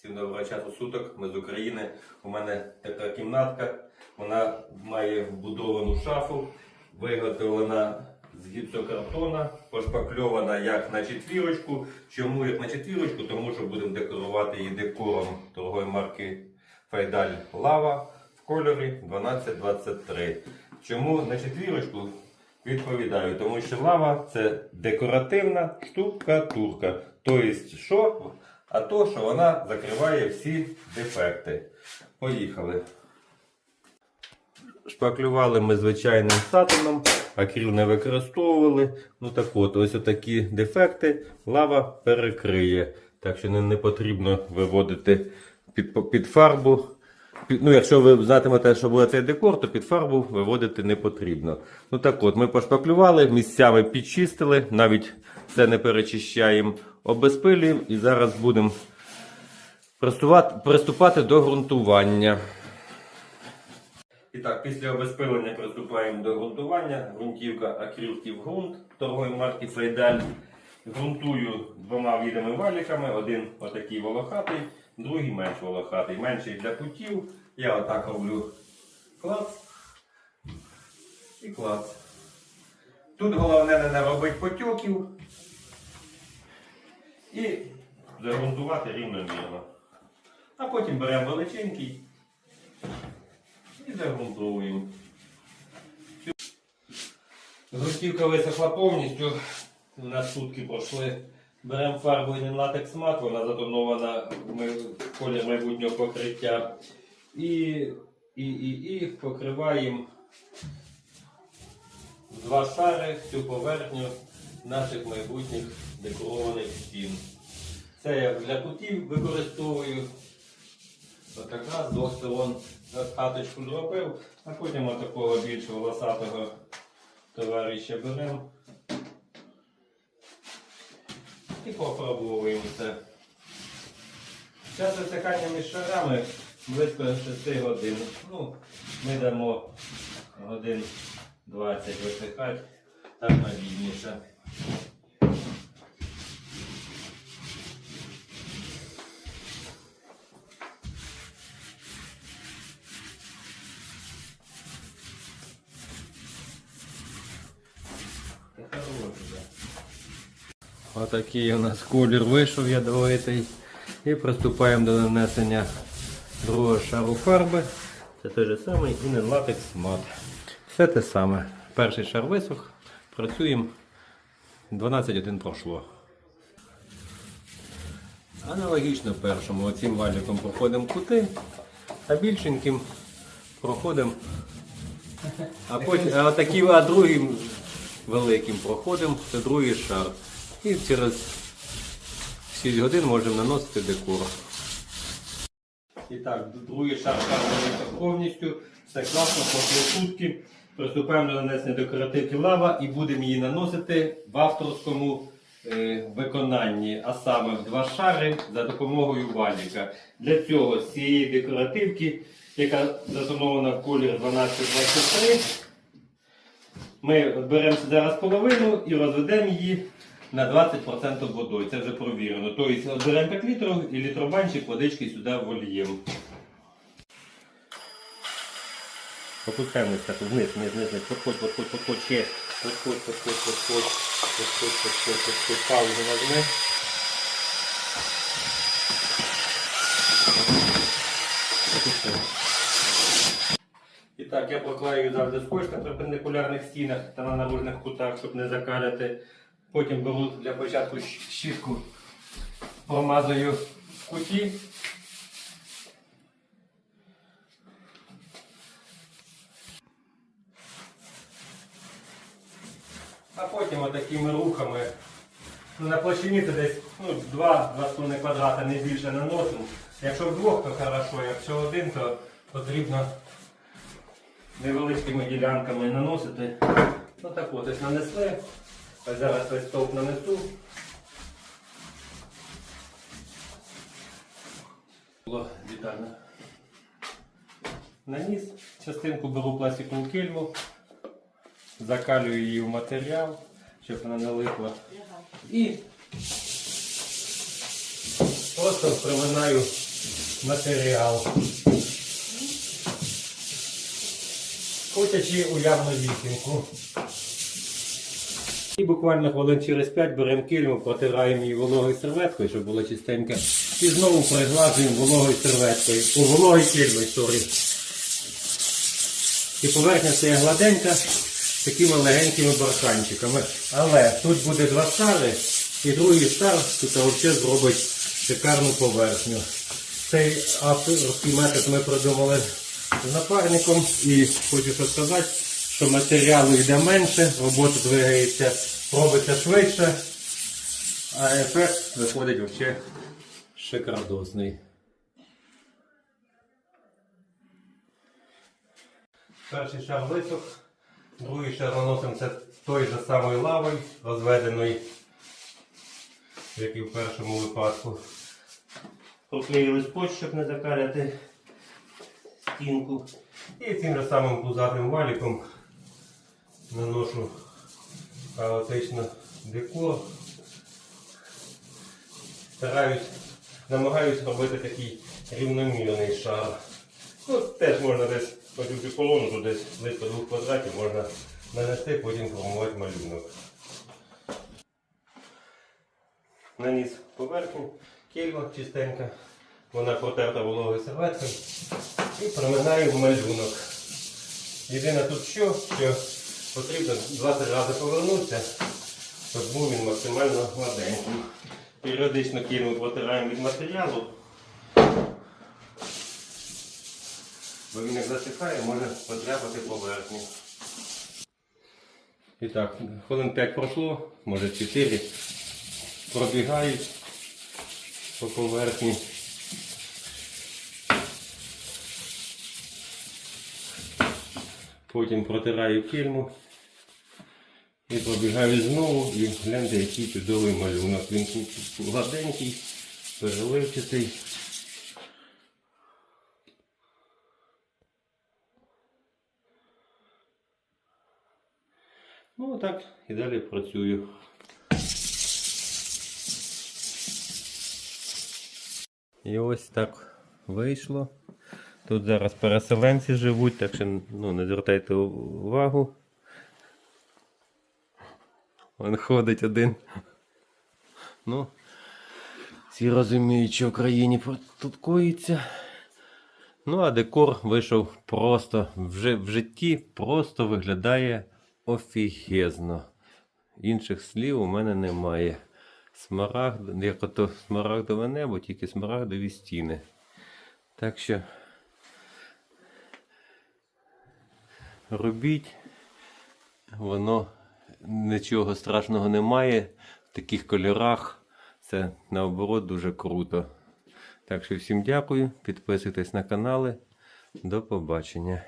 Всім доброго часу суток. Ми з України. У мене така кімнатка. Вона має вбудовану шафу, виготовлена з гіпсокартона, пошпакльована як на четвірочку. Чому як на четвірочку? Тому що будемо декорувати її декором торгової марки Файдаль Лава в кольорі 1223. Чому на четвірочку? Відповідаю, тому що лава це декоративна штукатурка. Тобто, що? А то, що вона закриває всі дефекти. Поїхали. Шпаклювали ми звичайним сатином, акрил не використовували. Ну так от, ось такі дефекти лава перекриє. Так що не, не потрібно виводити під, під фарбу. Під- Ну, якщо ви знатимете, що буде цей декор, то під фарбу виводити не потрібно. Ну так от, ми пошпаклювали, місцями підчистили, навіть це не перечищаємо, обезпилюємо і зараз будемо приступати, до ґрунтування. І так, після обезпилення приступаємо до ґрунтування. Ґрунтівка акрилків ґрунт торгової марки Фейдаль. Ґрунтую двома видами валіками. Один отакий волохатий, другий менш волохатий. Менший для кутів. Я отак роблю клац і клац. Тут головне не наробити потьоків і загрунтувати рівномірно. А потім беремо величенький і загрунтовуємо. Грунтівка висохла повністю. У нас сутки пройшли. Беремо фарбу Inen Latex Matte, вона затонована в колір майбутнього покриття. І, і, і, і покриваємо два шари всю поверхню наших майбутніх декорованих стін. Це я для кутів використовую. Отака з двох сторон хаточку зробив, а потім отакого більш волосатого товариша беремо і попробуємо це. Час висихання між шарами близько 6 годин. Ну, ми дамо годин 20 висихати, так надійніше. Отакий у нас колір вийшов ядовитий. І приступаємо до нанесення другого шару фарби. Це той же самий Inen Latex Matte. Все те саме. Перший шар висох. Працюємо. 12 пройшло. Аналогічно першому оцим валіком проходимо кути, а більшеньким проходимо. А потім а таким, а другим великим проходимо, це другий шар. І через 6 годин можемо наносити декор. І так, другий шар фарбується повністю. Все класно, пройшло сутки. Приступаємо до нанесення декоративки лава і будемо її наносити в авторському е, виконанні, а саме в два шари за допомогою валіка. Для цього з цієї декоративки, яка затонована в колір 1223, ми беремо зараз половину і розведемо її на 20% водою. Це вже провірено. Тобто беремо 5 літрів і літробанчик водички сюди вольємо. Опускаємося вниз, вниз, вниз, вниз. Подходь, подходь, подходь, ще. Подходь, подходь, подходь. Подходь, подходь, подходь. Паузу нажми. І так, я проклею завжди скотч на перпендикулярних стінах та на наружних кутах, щоб не закаляти. Потім беру для початку щітку, промазую в куті. А потім отакими рухами. Ну, на площині це десь ну, 2-2,5 квадрата, не більше наносимо. Якщо вдвох, то хорошо, якщо один, то потрібно невеличкими ділянками наносити. Ну так от, ось нанесли. Ось зараз ось стовп нанесу. Було детально. Наніс, частинку беру пластикову кельму, закалюю її в матеріал, щоб вона не липла. І просто приминаю матеріал. Котячи уявну вісімку. І буквально хвилин через 5 беремо кільму, протираємо її вологою серветкою, щоб було чистеньке. І знову приглажуємо вологою серветкою. О, вологою кільмою, сорі. І поверхня стає гладенька такими легенькими барханчиками. Але тут буде два стари, і другий стар тут взагалі зробить шикарну поверхню. Цей авторський метод ми придумали з напарником і хочу сказати, що матеріалу йде менше, робота двигається, робиться швидше, а ефект виходить взагалі шикардосний. Перший шар висох, другий шар той же самою лавою, розведеною, як і в першому випадку. Проклеїли скотч, щоб не закаляти стінку. І цим же самим пузатим валіком наношу хаотично декор. Стараюсь, намагаюсь робити такий рівномірний шар. Ну, теж можна десь по цю колону, тут десь близько двох квадратів можна нанести, потім формувати малюнок. Наніс поверхню, кільма чистенька, вона протерта вологою серветкою і проминаю в малюнок. Єдине тут що, що потрібно 20 разів повернутися, щоб був він максимально гладенький. Періодично кільму протираємо від матеріалу. Бо він як засихає, може потрапити поверхню. І так, хвилин 5 пройшло, може 4. Пробігають по поверхні. Потім протираю кільму і пробігаю знову і гляньте, який чудовий малюнок. Він гладенький, переливчатий. Так, і далі працюю. І ось так вийшло. Тут зараз переселенці живуть, так що ну, не звертайте увагу. Він ходить один. Ну, всі розуміють, що в країні тут коїться. Ну, а декор вийшов просто в житті просто виглядає офігезно. Інших слів у мене немає. Смарагд, як ото смарагдове небо, тільки смарагдові стіни. Так що робіть, воно нічого страшного немає. В таких кольорах це наоборот дуже круто. Так що всім дякую, підписуйтесь на канали. До побачення.